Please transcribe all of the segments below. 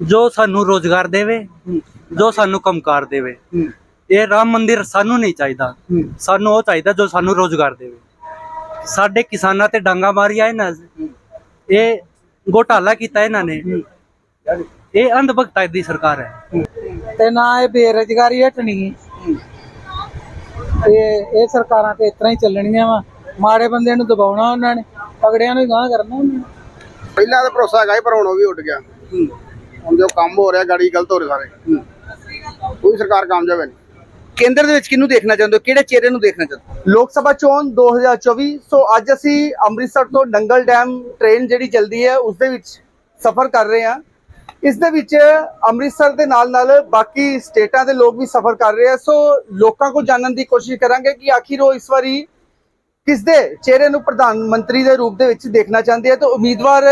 ਜੋ ਸਾਨੂੰ ਰੋਜ਼ਗਾਰ ਦੇਵੇ ਜੋ ਸਾਨੂੰ ਕੰਮਕਾਰ ਦੇਵੇ। ਇਹ ਰਾਮ ਮੰਦਿਰ ਸਾਨੂੰ ਨਹੀਂ ਚਾਹੀਦਾ। ਸਾਨੂੰ ਉਹ ਚਾਹੀਦਾ ਜੋ ਸਾਨੂੰ ਰੋਜ਼ਗਾਰ ਦੇਵੇ। ਸਾਡੇ ਕਿਸਾਨਾਂ ਤੇ ਡਾਂਗਾ ਮਾਰੀਆਂ ਇਹਨਾਂ ਇਹ ਘੋਟਾਲਾ ਕੀਤਾ ਇਹਨਾਂ ਨੇ। ਇਹ ਅੰਧ ਭਗਤਾਂ ਦੀ ਸਰਕਾਰ ਹੈ। ਤੇ ਨਾ ਇਹ ਬੇਰੁਜ਼ਗਾਰੀ ਹਟਣੀ। ਤੇ ਇਹ ਸਰਕਾਰਾਂ ਤੇ ਇਤਨਾ ਹੀ ਚੱਲਣੀਆਂ ਵਾ। ਮਾੜੇ ਬੰਦੇ ਨੂੰ ਦਬਾਉਣਾ ਉਹਨਾਂ ਨੇ। ਤਗੜਿਆਂ ਨੂੰ ਗਾਂਹ ਕਰਨਾ ਉਹਨਾਂ ਨੇ। ਪਹਿਲਾਂ ਤਾਂ ਭਰੋਸਾ ਹੈਗਾ ਪਰ ਹੁਣ ਉਹ ਵੀ ਉੱਡ ਗਿਆ। ਹੁਣ ਜੋ ਕੰਮ ਹੋ ਰਿਹਾ ਗਾੜੀ ਗਲਤ ਹੋ ਰਹੇ ਸਾਰੇ। ਕੋਈ ਸਰਕਾਰ ਕਾਮਯਾਬ ਹੈ ਨਹੀਂ। ਕੇਂਦਰ ਦੇ ਵਿੱਚ ਕਿਹਨੂੰ ਦੇਖਣਾ ਚਾਹੁੰਦੇ ਹੋ? ਕਿਹੜੇ ਚਿਹਰੇ ਨੂੰ ਦੇਖਣਾ ਚਾਹੁੰਦੇ ਹੋ? ਲੋਕ ਸਭਾ ਚੋਣ 2024 ਸੋ ਅੱਜ ਅਸੀਂ ਅੰਮ੍ਰਿਤਸਰ ਤੋਂ ਨੰਗਲ ਡੈਮ ਟ੍ਰੇਨ ਜਿਹੜੀ ਚੱਲਦੀ ਹੈ ਉਸ ਦੇ ਵਿੱਚ ਸਫ਼ਰ ਕਰ ਰਹੇ ਹਾਂ। ਇਸ ਦੇ ਵਿੱਚ ਅੰਮ੍ਰਿਤਸਰ ਦੇ ਨਾਲ ਨਾਲ ਬਾਕੀ ਸਟੇਟਾਂ ਦੇ ਲੋਕ ਵੀ ਸਫ਼ਰ ਕਰ ਰਹੇ ਆ। ਸੋ ਲੋਕਾਂ ਕੋਲ ਜਾਣਨ ਦੀ ਕੋਸ਼ਿਸ਼ ਕਰਾਂਗੇ ਕਿ ਆਖਿਰ ਉਹ ਇਸ ਵਾਰੀ ਕਿਸ ਦੇ ਚਿਹਰੇ ਨੂੰ ਪ੍ਰਧਾਨ ਮੰਤਰੀ ਦੇ ਰੂਪ ਦੇ ਵਿੱਚ ਦੇਖਣਾ ਚਾਹੁੰਦੇ ਆ। ਤੇ ਉਮੀਦਵਾਰ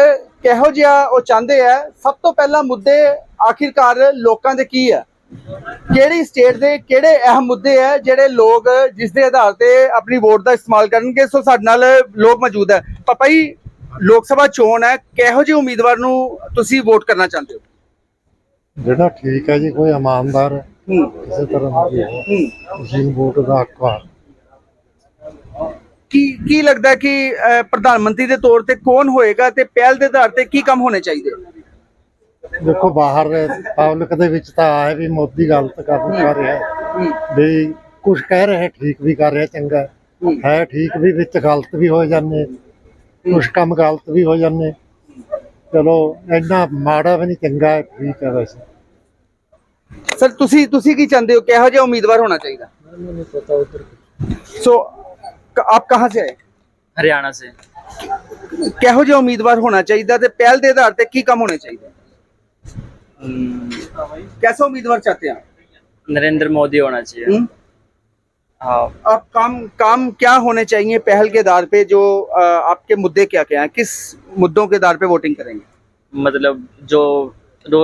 ਕਿਹੋ ਜਿਹਾ ਉਹ ਚਾਹੁੰਦੇ ਆ? ਸਭ ਤੋਂ ਪਹਿਲਾ ਮੁੱਦੇ ਆਖਿਰਕਾਰ ਲੋਕਾਂ ਦੇ ਕੀ ਆ? ਕਿਹੜੀ ਸਟੇਟ ਦੇ ਕਿਹੜੇ ਅਹਿਮ ਮੁੱਦੇ ਆ ਜਿਹੜੇ ਲੋਕ ਜਿਸ ਦੇ ਆਧਾਰ ਤੇ ਆਪਣੀ ਵੋਟ ਦਾ ਇਸਤੇਮਾਲ ਕਰਨਗੇ? ਸੋ ਸਾਡੇ ਨਾਲ ਲੋਕ ਮੌਜੂਦ ਹੈ ਪਾਪਾ ਜੀ ਲੋਕ ਸਭਾ ਚੋਣ ਹੈ ਕਿਹੋ ਜਿਹੇ ਉਮੀਦਵਾਰ ਨੂੰ ਤੁਸੀਂ ਵੋਟ ਕਰਨਾ ਚਾਹੁੰਦੇ ਹੋ? ਜਿਹੜਾ ਠੀਕ ਹੈ ਜੀ ਕੋਈ ਇਮਾਨਦਾਰ ਹੈ, ਕਿਸੇ ਤਰ੍ਹਾਂ ਦੀ ਨੂੰ ਵੋਟ ਦਾ ਹੱਕ ਆ। ਕੀ ਕੀ ਲੱਗਦਾ ਕਿ ਪ੍ਰਧਾਨ ਮੰਤਰੀ ਦੇ ਤੌਰ ਤੇ ਕੌਣ ਹੋਏਗਾ ਤੇ ਪਹਿਲ ਦੇ ਆਧਾਰ ਤੇ ਕੀ ਕੰਮ ਹੋਣੇ ਚਾਹੀਦੇ? ਦੇਖੋ ਬਾਹਰ ਪਬਲਿਕ ਦੇ ਵਿੱਚ ਤਾਂ ਆਏ ਵੀ ਮੋਦੀ ਗਲਤ ਕੰਮ ਕਰ ਰਿਹਾ। ਹੈ। ਵੀ ਕੁਝ ਕਹਿ ਰਿਹਾ ਠੀਕ ਵੀ ਕਰ ਰਿਹਾ ਚੰਗਾ। ਹੈ। ਠੀਕ ਵੀ ਵਿੱਚ ਗਲਤ ਵੀ ਹੋ ਜਾਂਦੇ। ਕੁਝ ਕੰਮ ਗਲਤ ਵੀ ਹੋ ਜਾਂਦੇ। ਚਲੋ ਇੰਨਾ ਮਾੜਾ ਵੀ ਨਹੀਂ ਚੰਗਾ ਹੈ, ਠੀਕ ਹੈ ਵੈਸੇ। ਸਰ ਤੁਸੀਂ ਤੁਸੀਂ ਕੀ ਚਾਹੁੰਦੇ ਹੋ? ਕਿਹੋ ਜਿਹਾ ਉਮੀਦਵਾਰ ਹੋਣਾ ਚਾਹੀਦਾ? ਸੋ ਕ- ਆਪ ਕਹਾਂ ਸੇ ਆਏ हरियाणा से ਕਿਹੋ ਜਿਹਾ ਉਮੀਦਵਾਰ ਹੋਣਾ ਚਾਹੀਦਾ ਤੇ ਪਹਿਲ ਦੇ ਆਧਾਰ ਤੇ ਕੀ ਕੰਮ ਹੋਣੇ ਚਾਹੀਦੇ कैसा उम्मीदवार चाहते हैं आप? नरेंद्र मोदी होना चाहिए हम्म? हाँ आप काम काम क्या होने चाहिए पहल के आधार पे जो अ, आपके मुद्दे क्या क्या हैं किस मुद्दों के आधार पे वोटिंग करेंगे मतलब जो रो,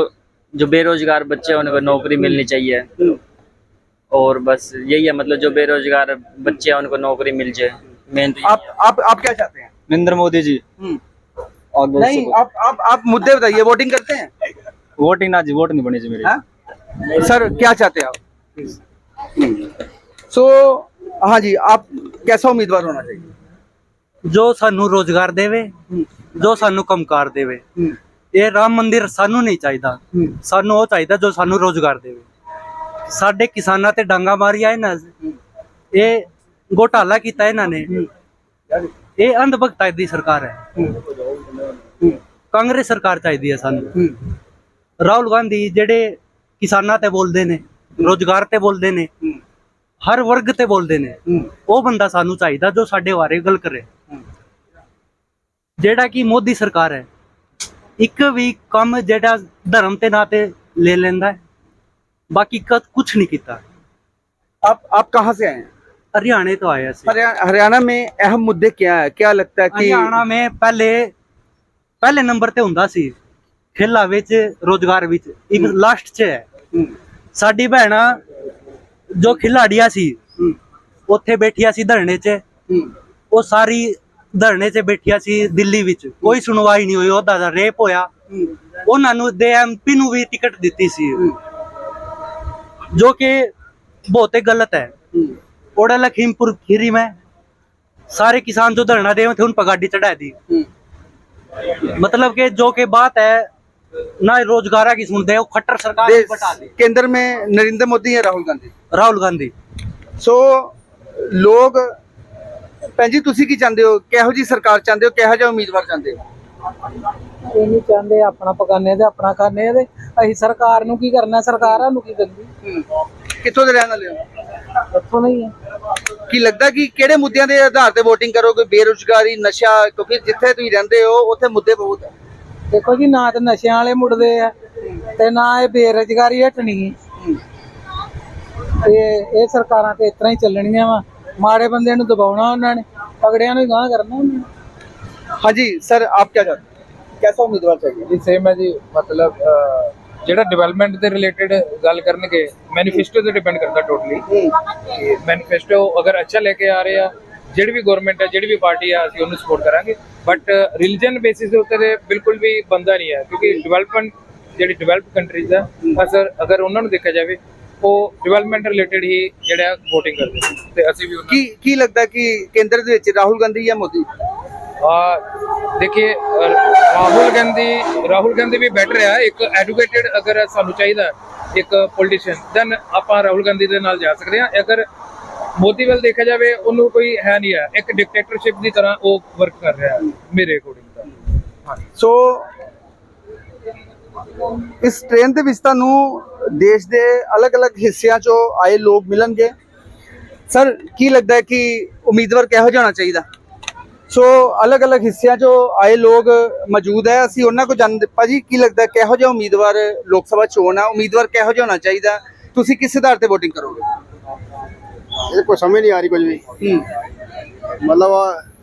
जो बेरोजगार बच्चे हैं उनको नौकरी मिलनी चाहिए और बस यही है मतलब जो बेरोजगार बच्चे हैं उनको नौकरी मिल जाए मेन तो आप आप आप क्या चाहते हैं नरेंद्र मोदी जी हम्म। नहीं आप आप आप मुद्दे बताइए वोटिंग करते हैं वोटिंग ना जी वोट नहीं बनी जी मेरी हाँ? सर क्या चाहते हैं आप सो हाँ जी आप कैसा उम्मीदवार होना चाहिए ਜੋ ਸਾਨੂੰ ਰੋਜ਼ਗਾਰ ਦੇਵੇ ਜੋ ਸਾਨੂੰ ਕੰਮਕਾਰ ਦੇਵੇ ਇਹ ਰਾਮ ਮੰਦਿਰ ਸਾਨੂੰ ਨਹੀਂ ਚਾਹੀਦਾ ਸਾਨੂੰ ਉਹ ਚਾਹੀਦਾ ਜੋ ਸਾਨੂੰ ਰੋਜ਼ਗਾਰ ਦੇਵੇ ਸਾਡੇ ਕਿਸਾਨਾਂ ਤੇ ਡਾਂਗਾ ਮਾਰੀਆਂ ਇਹਨਾਂ ਇਹ ਘੋਟਾਲਾ ਕੀਤਾ ਇਹਨਾਂ ਨੇ। ਇਹ ਅੰਧ ਭਗਤਾਂ ਦੀ ਸਰਕਾਰ ਹੈ। ਕਾਂਗਰਸ ਸਰਕਾਰ ਚਾਹੀਦੀ ਹੈ ਸਾਨੂੰ। ਰਾਹੁਲ ਗਾਂਧੀ ਜਿਹੜੇ ਕਿਸਾਨਾਂ ਤੇ ਬੋਲਦੇ ਨੇ ਰੋਜ਼ਗਾਰ ਤੇ ਬੋਲਦੇ ਨੇ ਹਰ ਵਰਗ ਤੇ ਬੋਲਦੇ ਨੇ ਉਹ ਬੰਦਾ ਸਾਨੂੰ ਚਾਹੀਦਾ ਜੋ ਸਾਡੇ ਬਾਰੇ ਗੱਲ ਕਰੇ। ਜਿਹੜਾ ਕਿ ਮੋਦੀ ਸਰਕਾਰ ਹੈ ਇੱਕ ਵੀ ਕੰਮ ਜਿਹੜਾ ਧਰਮ ਤੇ ਨਾਂ ਤੇ ਲੈ ਲੈਂਦਾ ਹੈ ਬਾਕੀ ਕੁਝ ਨਹੀਂ ਕੀਤਾ आप आप कहाँ से आए हैं ਹਰਿਆਣੇ ਤੋਂ ਆਇਆ ਸੀ हरियाणा हरियाणा में अहम मुद्दे क्या है क्या लगता है कि ਹਰਿਆਣਾ ਮੇ ਪਹਿਲੇ ਪਹਿਲੇ ਨੰਬਰ ਤੇ ਹੁੰਦਾ ਸੀ ਖੇਲਾ ਵਿੱਚ ਰੋਜ਼ਗਾਰ ਵਿੱਚ ਇੱਕ ਲਾਸਟ 'ਚ ਹੈ ਸਾਡੀ ਭੈਣਾਂ ਜੋ ਖਿਲਾੜੀਆਂ ਸੀ ਉੱਥੇ ਬੈਠੀਆਂ ਸੀ ਧਰਨੇ 'ਚ ਉਹ ਸਾਰੀ ਧਰਨੇ 'ਚ ਬੈਠੀਆਂ ਸੀ ਦਿੱਲੀ ਵਿੱਚ ਕੋਈ ਸੁਣਵਾਈ ਨਹੀਂ ਹੋਈ ਉਹਦਾ ਦਾ ਰੇਪ ਹੋਇਆ ਉਹਨਾਂ ਨੂੰ ਦੇ ਐਮਪੀ ਨੂੰ ਵੀ ਟਿਕਟ ਦਿੱਤੀ ਸੀ ਜੋ ਕਿ ਬਹੁਤ ਹੀ ਗਲਤ है ओड़ा लखीमपुर खीरी में सारे किसान जो धरना दे हुए थे उन पर गाड़ी चढ़ा दी मतलब कि जो कि बात है ना रोजगार की सुनते हो खट्टर सरकार देश- बटा दी केंद्र में नरेंद्र मोदी या राहुल गांधी राहुल गांधी ਸੋ ਲੋਕ ਭੈਣ ਜੀ ਤੁਸੀਂ ਕੀ ਚਾਹੁੰਦੇ ਹੋ ਕਿਹੋ ਜੀ ਸਰਕਾਰ ਚਾਹੁੰਦੇ ਹੋ ਕਿਹੋ ਜਿਹਾ ਉਮੀਦਵਾਰ ਚਾਹੁੰਦੇ ਹੋ ਇਹ ਨਹੀਂ ਚਾਹੁੰਦੇ ਆਪਣਾ ਪਕਾਨੇ ਤੇ ਆਪਣਾ ਖਾਣੇ ਤੇ ਅਸੀਂ ਸਰਕਾਰ ਨੂੰ ਕੀ ਕਰਨਾ ਸਰਕਾਰਾਂ ਨੂੰ ਕੀ ਦਿੰਦੀ ਕਿੱਥੋਂ ਦੇ ਰਹਿਣ ਵਾਲੇ ਹੋ? ਇੱਥੋਂ ਨਹੀਂ ਹੈ ਕੀ ਲੱਗਦਾ ਕਿ ਕਿਹੜੇ ਮੁੱਦਿਆਂ ਦੇ ਆਧਾਰ ਤੇ VOTING ਕਰੋਗੇ ਬੇਰੁਜ਼ਗਾਰੀ ਨਸ਼ਾ ਕਿਉਂਕਿ ਜਿੱਥੇ ਤੁਸੀਂ ਰਹਿੰਦੇ ਹੋ ਉੱਥੇ ਮੁੱਦੇ ਬਹੁਤ ਹੈ ਦੇਖੋ ਜੀ ਨਾ ਤੇ ਨਸ਼ਿਆਂ ਵਾਲੇ ਮੁੜਦੇ ਆ ਤੇ ਨਾ ਇਹ ਬੇਰੁਜ਼ਗਾਰੀ ਹਟਣੀ। ਤੇ ਇਹ ਸਰਕਾਰਾਂ ਤੇ ਇਤਨਾ ਹੀ ਚੱਲਣੀਆਂ ਵਾ। ਮਾੜੇ ਬੰਦੇ ਨੂੰ ਦਬਾਉਣਾ ਉਹਨਾਂ ਨੇ ਤਗੜਿਆਂ ਨੂੰ ਗਾਂਹ ਕਰਨਾ ਉਹਨਾਂ ਨੇ। हाँ जी सर आप क्या चाहते हैं कैसा उम्मीदवार चाहिए ਜੀ ਸੇਮ ਹੈ ਜੀ ਮਤਲਬ ਅਹ, ਜਿਹੜਾ ਡਿਵੈਲਪਮੈਂਟ ਦੇ ਰਿਲੇਟਡ ਗੱਲ ਕਰਨਗੇ ਮੈਨੀਫੈਸਟੋ ਤੇ ਡਿਪੈਂਡ ਕਰਦਾ ਟੋਟਲੀ ਮੈਨੀਫੈਸਟੋ ਅਗਰ ਅੱਛਾ ਲੈ ਕੇ ਆ ਰਹੇ ਆ ਜਿਹੜੀ ਵੀ ਗਵਰਨਮੈਂਟ ਹੈ ਜਿਹੜੀ ਵੀ ਪਾਰਟੀ ਆ ਅਸੀਂ ਉਹਨੂੰ ਸਪੋਰਟ ਕਰਾਂਗੇ ਬਟ ਰਿਲੀਜਨ ਬੇਸਿਸ ਦੇ ਉੱਤੇ ਤੇ ਬਿਲਕੁਲ ਵੀ ਬੰਦਾ ਨਹੀਂ ਹੈ ਕਿਉਂਕਿ ਡਿਵੈਲਪਮੈਂਟ ਜਿਹੜੀ ਡਿਵੈਲਪਡ ਕੰਟਰੀਜ਼ ਆ ਅਸਰ ਅਗਰ ਉਹਨਾਂ ਨੂੰ ਦੇਖਿਆ ਜਾਵੇ ਉਹ ਡਿਵੈਲਪਮੈਂਟ ਰਿਲੇਟਡ ਹੀ ਜਿਹੜਾ VOTING ਕਰਦੇ ਨੇ ਤੇ ਅਸੀਂ ਵੀ ਉਹਨਾਂ ਕੀ ਕੀ ਲੱਗਦਾ ਕਿ ਕੇਂਦਰ ਦੇ ਵਿੱਚ ਰਾਹੁਲ ਗਾਂਧੀ ਜਾਂ ਮੋਦੀ ਆ ਦੇਖिए ਰਾਹੁਲ ਗਾਂਧੀ ਰਾਹੁਲ ਗਾਂਧੀ ਵੀ ਬੈਟਰ ਇੱਕ ਐਡੂਕੇਟਿਡ ਅਗਰ ਸਾਨੂੰ ਚਾਹੀਦਾ, ਇੱਕ ਪੋਲੀਟੀਸ਼ੀਅਨ ਦੈਨ ਆਪਾਂ ਰਾਹੁਲ ਗਾਂਧੀ ਦੇ ਨਾਲ ਜਾ ਸਕਦੇ ਹਾਂ। ਅਗਰ ਮੋਦੀ ਵੱਲ ਦੇਖਿਆ ਜਾਵੇ, ਉਹਨੂੰ ਕੋਈ ਹੈ ਨਹੀਂ ਹੈ ਇੱਕ ਡਿਕਟੇਟਰਸ਼ਿਪ ਦੀ ਤਰ੍ਹਾਂ ਉਹ ਵਰਕ ਕਰ ਰਿਹਾ ਹੈ ਮੇਰੇ ਅਕੋਰਡਿੰਗ ਦਾ ਸੋ ਇਸ ਟ੍ਰੇਨ ਦੇ ਵਿੱਚ ਤੁਹਾਨੂੰ ਦੇਸ਼ ਦੇ ਅਲੱਗ-ਅਲੱਗ ਹਿੱਸਿਆਂ 'ਚੋਂ ਆਏ ਲੋਕ ਮਿਲਣਗੇ। ਸਰ ਕੀ ਲੱਗਦਾ ਹੈ ਕਿ ਉਮੀਦਵਾਰ ਕਿਹੋ ਜਿਹਾ ਹੋਣਾ ਚਾਹੀਦਾ? ਸੋ ਅਲੱਗ-ਅਲੱਗ ਹਿੱਸਿਆਂ 'ਚੋਂ ਆਏ ਲੋਕ ਮੌਜੂਦ ਹੈ। ਅਸੀਂ ਉਹਨਾਂ ਕੋਲ ਜਾਣਦੇ ਭਾਜੀ ਕੀ ਲੱਗਦਾ ਕਿਹੋ ਜਿਹਾ ਉਮੀਦਵਾਰ ਲੋਕ ਸਭਾ ਚੋਣ ਆ? ਉਮੀਦਵਾਰ ਕਿਹੋ ਜਿਹਾ ਹੋਣਾ ਚਾਹੀਦਾ? ਤੁਸੀਂ ਕਿਸ ਆਧਾਰ ਤੇ VOTING ਕਰੋਗੇ? ਇਹ ਕੋਈ ਸਮਝ ਨਹੀਂ ਆ ਰਹੀ ਕੁਝ ਵੀ। ਮਤਲਬ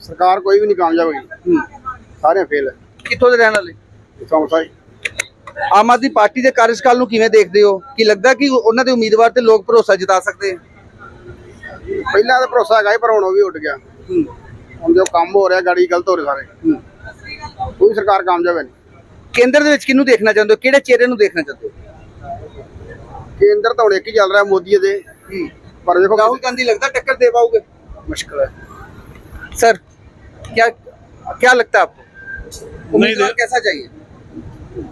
ਸਰਕਾਰ ਕੋਈ ਵੀ ਨਹੀਂ ਕਾਮਯਾਬ ਹੋਈ। ਸਾਰੇ ਫੇਲ ਹੈ। ਕਿੱਥੋਂ ਦੇ ਰਹਿਣ ਵਾਲੇ? ਚੌਂਸਾ ਆਮ ਆਦਮੀ ਪਾਰਟੀ ਦੇ ਕਾਰਜਕਾਲ ਨੂੰ ਕਿਵੇਂ ਦੇਖਦੇ ਹੋ? ਕੀ ਲੱਗਦਾ ਕਿ ਉਹਨਾਂ ਦੇ ਉਮੀਦਵਾਰ ਤੇ ਲੋਕ ਭਰੋਸਾ ਜਤਾ ਸਕਦੇ ਪਹਿਲਾਂ ਤਾਂ ਭਰੋਸਾ ਹੈਗਾ ਪਰ ਹੁਣ ਉਹ ਵੀ ਉੱਡ ਗਿਆ। ਹੁਣ ਜੋ ਕੰਮ ਹੋ ਰਿਹਾ ਗਾੜੀ ਗਲਤ ਹੋ ਰਹੇ ਸਾਰੇ। ਕੋਈ ਸਰਕਾਰ ਕਾਮਯਾਬ ਹੈ ਕੇਂਦਰ ਦੇ ਵਿੱਚ ਕਿਹਨੂੰ ਦੇਖਣਾ ਚਾਹੁੰਦੇ ਹੋ? ਕਿਹੜੇ ਚਿਹਰੇ ਨੂੰ ਦੇਖਣਾ ਚਾਹੁੰਦੇ ਹੋ? ਕੇਂਦਰ ਤਾਂ ਹੁਣ ਇੱਕ ਚੱਲ ਰਿਹਾ ਮੋਦੀ ਦੇ। ਪਰ ਵੇਖੋ ਰਾਹੁਲ ਗਾਂਧੀ ਲੱਗਦਾ ਟੱਕਰ ਦੇ ਪਾਓਗੇ ਮੁਸ਼ਕਲ ਹੈ। सर क्या क्या लगता है आपको उम्मीदवार कैसा चाहिए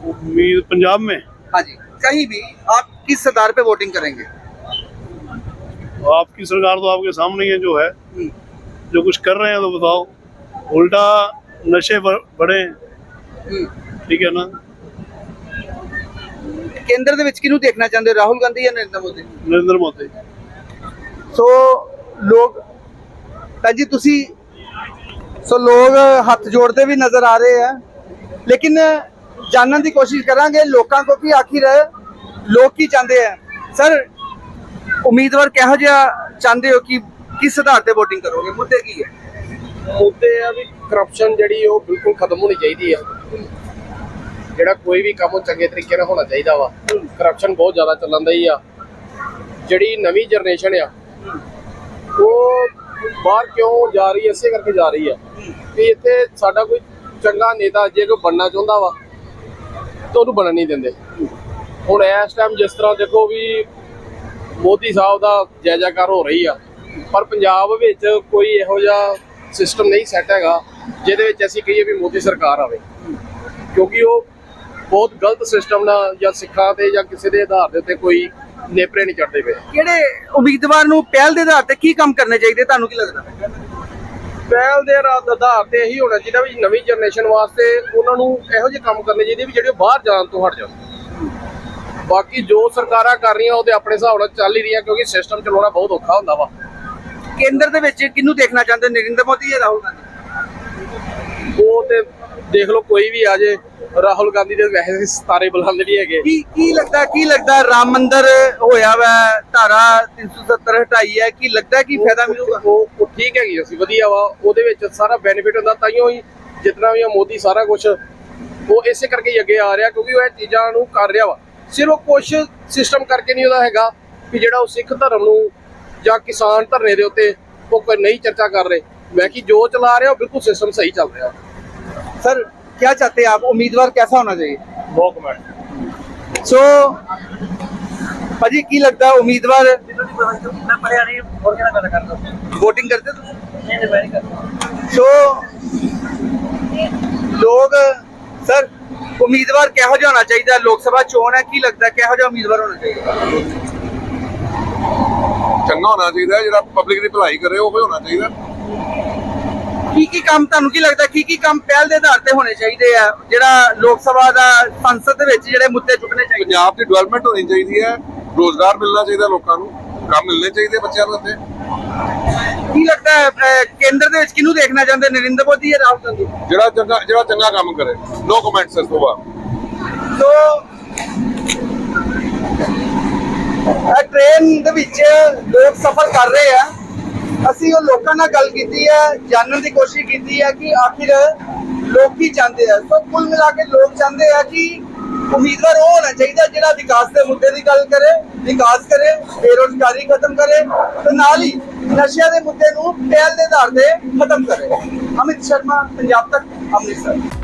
उम्मीद पंजाब में हाँ जी कहीं भी आप किस सरदार पे वोटिंग करेंगे आपकी सरकार तो आपके सामने ही है जो है जो कुछ कर रहे हैं तो बताओ उल्टा नशे बढ़- बढ़े ठीक है ना ਕੇਂਦਰ ਦੇ ਵਿੱਚ ਕਿਹਨੂੰ ਦੇਖਣਾ ਚਾਹੁੰਦੇ ਹੋ ਰਾਹੁਲ ਗਾਂਧੀ ਜਾਂ ਨਰਿੰਦਰ ਮੋਦੀ नरेंद्र मोदी ਸੋ ਲੋਕ ਤਾਂ ਜੀ ਤੁਸੀਂ ਸੋ ਲੋਕ ਹੱਥ ਜੋੜਦੇ ਵੀ ਨਜ਼ਰ ਆ ਰਹੇ ਆ ਲੇਕਿਨ ਜਾਣਨ ਦੀ ਕੋਸ਼ਿਸ਼ ਕਰਾਂਗੇ ਲੋਕਾਂ ਕੋ ਕਿ ਆਖਿਰ ਲੋਕ ਕੀ ਚਾਹੁੰਦੇ ਆ ਸਰ ਉਮੀਦਵਾਰ ਕਿਹੋ ਜਿਹਾ ਚਾਹੁੰਦੇ ਹੋ ਕਿ ਕਿਸ ਆਧਾਰ ਤੇ VOTING ਕਰੋਗੇ? ਮੁੱਦੇ ਕੀ ਹੈ? ਮੁੱਦੇ ਆ ਵੀ ਕਰਪਸ਼ਨ ਜਿਹੜੀ ਉਹ ਬਿਲਕੁਲ ਖਤਮ ਹੋਣੀ ਚਾਹੀਦੀ ਆ। ਜਿਹੜਾ ਕੋਈ ਵੀ ਕੰਮ ਉਹ ਚੰਗੇ ਤਰੀਕੇ ਨਾਲ ਹੋਣਾ ਚਾਹੀਦਾ ਵਾ। ਕਰਪਸ਼ਨ ਬਹੁਤ ਜ਼ਿਆਦਾ ਚੱਲਣ ਦਾ ਹੀ ਆ। ਜਿਹੜੀ ਨਵੀਂ ਜਨਰੇਸ਼ਨ ਆ, ਉਹ ਬਾਹਰ ਕਿਉਂ ਜਾ ਰਹੀ ਐ ਇਸੇ ਕਰਕੇ ਜਾ ਰਹੀ ਆ। ਕਿ ਇੱਥੇ ਸਾਡਾ ਕੋਈ ਚੰਗਾ ਨੇਤਾ ਜੇ ਕੋਈ ਬਣਨਾ ਚਾਹੁੰਦਾ ਵਾ, ਤਾਂ ਉਹਨੂੰ ਬਣਨ ਨਹੀਂ ਦਿੰਦੇ। ਹੁਣ ਇਸ ਟਾਈਮ ਜਿਸ ਤਰ੍ਹਾਂ ਦੇਖੋ ਵੀ ਮੋਦੀ ਸਾਹਿਬ ਦਾ ਜੈ ਜੈਕਾਰ ਹੋ ਰਹੀ ਆ। ਪਰ ਪੰਜਾਬ ਵਿੱਚ ਕੋਈ ਇਹੋ ਜਿਹਾ ਸਿਸਟਮ ਨਹੀਂ ਸੈੱਟ ਹੈਗਾ ਜਿਹਦੇ ਵਿੱਚ ਅਸੀਂ ਕਹੀਏ ਵੀ ਮੋਦੀ ਸਰਕਾਰ ਆਵੇ। ਕਿਉਂਕਿ ਉਹ ਬਹੁਤ ਗਲਤ ਸਿਸਟਮ ਨਾਲ ਜਾਂ ਸਿੱਖਾਂ ਤੇ ਜਾਂ ਕਿਸੇ ਦੇ ਆਧਾਰ ਦੇ ਉੱਤੇ ਕੋਈ ਨੇਪਰੇ ਨਹੀਂ ਚੜਦੇ ਪਏ। ਕਿਹੜੇ ਉਮੀਦਵਾਰ ਨੂੰ ਪਹਿਲ ਦੇ ਆਧਾਰ ਤੇ ਕੀ ਕੰਮ ਕਰਨੇ ਚਾਹੀਦੇ ਤੁਹਾਨੂੰ ਕੀ ਲੱਗਦਾ? ਪਹਿਲ ਦੇ ਆਧਾਰ ਤੇ ਇਹੀ ਹੋਣਾ ਚਾਹੀਦਾ ਵੀ ਨਵੀਂ ਜਨਰੇਸ਼ਨ ਵਾਸਤੇ ਉਹਨਾਂ ਨੂੰ ਇਹੋ ਜਿਹੇ ਕੰਮ ਕਰਨੇ ਚਾਹੀਦੇ ਵੀ ਜਿਹੜੇ ਉਹ ਬਾਹਰ ਜਾਣ ਤੋਂ ਹਟ ਜਾਣ। ਬਾਕੀ ਜੋ ਸਰਕਾਰਾਂ ਕਰ ਰਹੀਆਂ ਉਹਦੇ ਆਪਣੇ ਹਿਸਾਬ ਨਾਲ ਚੱਲ ਹੀ ਰਹੀਆਂ ਕਿਉਂਕਿ ਸਿਸਟਮ ਚਲਾਉਣਾ ਬਹੁਤ ਔਖਾ ਹੁੰਦਾ ਵਾ। ਕੇਂਦਰ ਦੇ ਵਿੱਚ ਕਿਹਨੂੰ ਦੇਖਣਾ ਚਾਹੁੰਦੇ ਨਰਿੰਦਰ ਮੋਦੀ ਜਾਂ ਰਾਹੁਲ ਗਾਂਧੀ? ਉਹ ਤੇ ਦੇਖ ਲਓ ਕੋਈ ਵੀ ਆ ਜੇ ਰਾਹੁਲ ਗਾਂਧੀ ਦੇ ਵੈਸੇ ਸਤਾਰੇ ਬੁਲੰਦ ਨਹੀਂ ਹੈਗੇ। ਕੀ ਕੀ ਲੱਗਦਾ ਕੀ ਲੱਗਦਾ ਰਾਮ ਮੰਦਿਰ ਹੋਇਆ ਵਾ ਧਾਰਾ 370 ਹਟਾਈ ਹੈ? ਕੀ ਲੱਗਦਾ ਕੀ ਫਾਇਦਾ ਮਿਲੂਗਾ? ਉਹ ਠੀਕ ਹੈਗੀ ਅਸੀਂ ਵਧੀਆ ਵਾ ਉਹਦੇ ਵਿੱਚ ਸਾਰਾ ਬੈਨੀਫਿਟ ਹੁੰਦਾ ਤਾਈਓ ਹੀ ਜਿਤਨਾ ਵੀ ਮੋਦੀ ਸਾਰਾ ਕੁਝ ਉਹ ਇਸੇ ਕਰਕੇ ਹੀ ਅੱਗੇ ਆ ਰਿਹਾ ਕਿਉਂਕਿ ਉਹ ਇਹ ਚੀਜ਼ਾਂ ਨੂੰ ਕਰ ਰਿਹਾ ਵਾ। ਸਿਰਫ ਕੁਝ ਸਿਸਟਮ ਕਰਕੇ ਨਹੀਂ ਉਹਦਾ ਹੈਗਾ ਕਿ ਜਿਹੜਾ ਉਹ ਸਿੱਖ ਧਰਮ ਨੂੰ ਜਾਂ ਕਿਸਾਨ ਧਰਨੇ ਦੇ ਉੱਤੇ ਉਹ ਕੋਈ ਨਹੀਂ ਚਰਚਾ ਕਰ ਰਹੇ ਮੈਂ ਕਿ ਜੋ ਚਲਾ ਰਿਹਾ ਉਹ ਬਿਲਕੁਲ ਸਿਸਟਮ ਸਹੀ ਚੱਲ ਰਿਹਾ सर क्या चाहते हैं आप उम्मीदवार कैसा होना चाहिए नो कमेंट सो भाजी की लगता है उम्मीदवार वोटिंग करते तुम सो लोग सर उम्मीदवार ਕਿਹੋ ਜਿਹਾ ਹੋਣਾ ਚਾਹੀਦਾ ਲੋਕ ਸਭਾ ਚੋਣ ਹੈ ਕੀ ਲੱਗਦਾ ਕਿਹੋ ਜਿਹਾ ਉਮੀਦਵਾਰ ਹੋਣਾ ਚਾਹੀਦਾ ਚੰਗਾ ਹੋਣਾ ਚਾਹੀਦਾ ਜਿਹੜਾ ਪਬਲਿਕ ਦੀ ਭਲਾਈ ਕਰੇ ਉਹ ਹੋਣਾ ਚਾਹੀਦਾ। ਕੀ ਕੀ ਕੰਮ ਤੁਹਾਨੂੰ ਕੀ ਲੱਗਦਾ ਕੀ ਕੀ ਕੰਮ ਪਹਿਲ ਦੇ ਆਧਾਰ ਤੇ ਹੋਣੇ ਚਾਹੀਦੇ ਆ? ਜਿਹੜਾ ਲੋਕ ਸਭਾ ਦਾ ਸੰਸਦ ਦੇ ਵਿੱਚ ਜਿਹੜੇ ਮੁੱਦੇ ਚੁੱਕਣੇ ਚਾਹੀਦੇ ਪੰਜਾਬ ਦੀ ਡਿਵੈਲਪਮੈਂਟ ਹੋਣੀ ਚਾਹੀਦੀ ਹੈ ਰੋਜ਼ਗਾਰ ਮਿਲਣਾ ਚਾਹੀਦਾ ਲੋਕਾਂ ਨੂੰ ਕੰਮ ਮਿਲਣੇ ਚਾਹੀਦੇ ਬੱਚਿਆਂ ਨੂੰ ਇੱਥੇ। ਕੀ ਲੱਗਦਾ ਹੈ ਕੇਂਦਰ ਦੇ ਵਿੱਚ ਕਿਹਨੂੰ ਦੇਖਣਾ ਚਾਹੁੰਦੇ ਨਰਿੰਦਰ ਮੋਦੀ ਜਾਂ ਰਾਹੁਲ ਗਾਂਧੀ? ਜਿਹੜਾ ਚੰਗਾ ਜਿਹੜਾ ਚੰਗਾ ਕੰਮ ਕਰੇ। ਨੋ ਕਮੈਂਟਸ ਇਸ ਤੋਂ ਬਾਅਦ। ਸੋ ਟ੍ਰੇਨ ਦੇ ਵਿੱਚ ਲੋਕ ਸਫ਼ਰ ਕਰ ਰਹੇ ਆ। ਅਸੀਂ ਉਹ ਲੋਕਾਂ ਨਾਲ ਗੱਲ ਕੀਤੀ ਹੈ ਜਾਣਨ ਦੀ ਕੋਸ਼ਿਸ਼ ਕੀਤੀ ਹੈ ਕਿ ਆਖਿਰ ਲੋਕ ਕੀ ਚਾਹੁੰਦੇ ਆ। ਸੋ ਕੁੱਲ ਮਿਲਾ ਕੇ ਲੋਕ ਚਾਹੁੰਦੇ ਆ ਕਿ ਉਮੀਦਵਾਰ ਉਹ ਹੋਣਾ ਚਾਹੀਦਾ ਜਿਹੜਾ ਵਿਕਾਸ ਦੇ ਮੁੱਦੇ ਦੀ ਗੱਲ ਕਰੇ, ਵਿਕਾਸ ਕਰੇ, ਬੇਰੋਜ਼ਗਾਰੀ ਖਤਮ ਕਰੇ ਤੇ ਨਾਲ ਹੀ ਨਸ਼ਿਆਂ ਦੇ ਮੁੱਦੇ ਨੂੰ ਪਹਿਲ ਦੇ ਆਧਾਰ ਤੇ ਖਤਮ ਕਰੇ। ਅਮਿਤ ਸ਼ਰਮਾ, ਪੰਜਾਬ ਤੱਕ, ਅੰਮ੍ਰਿਤਸਰ।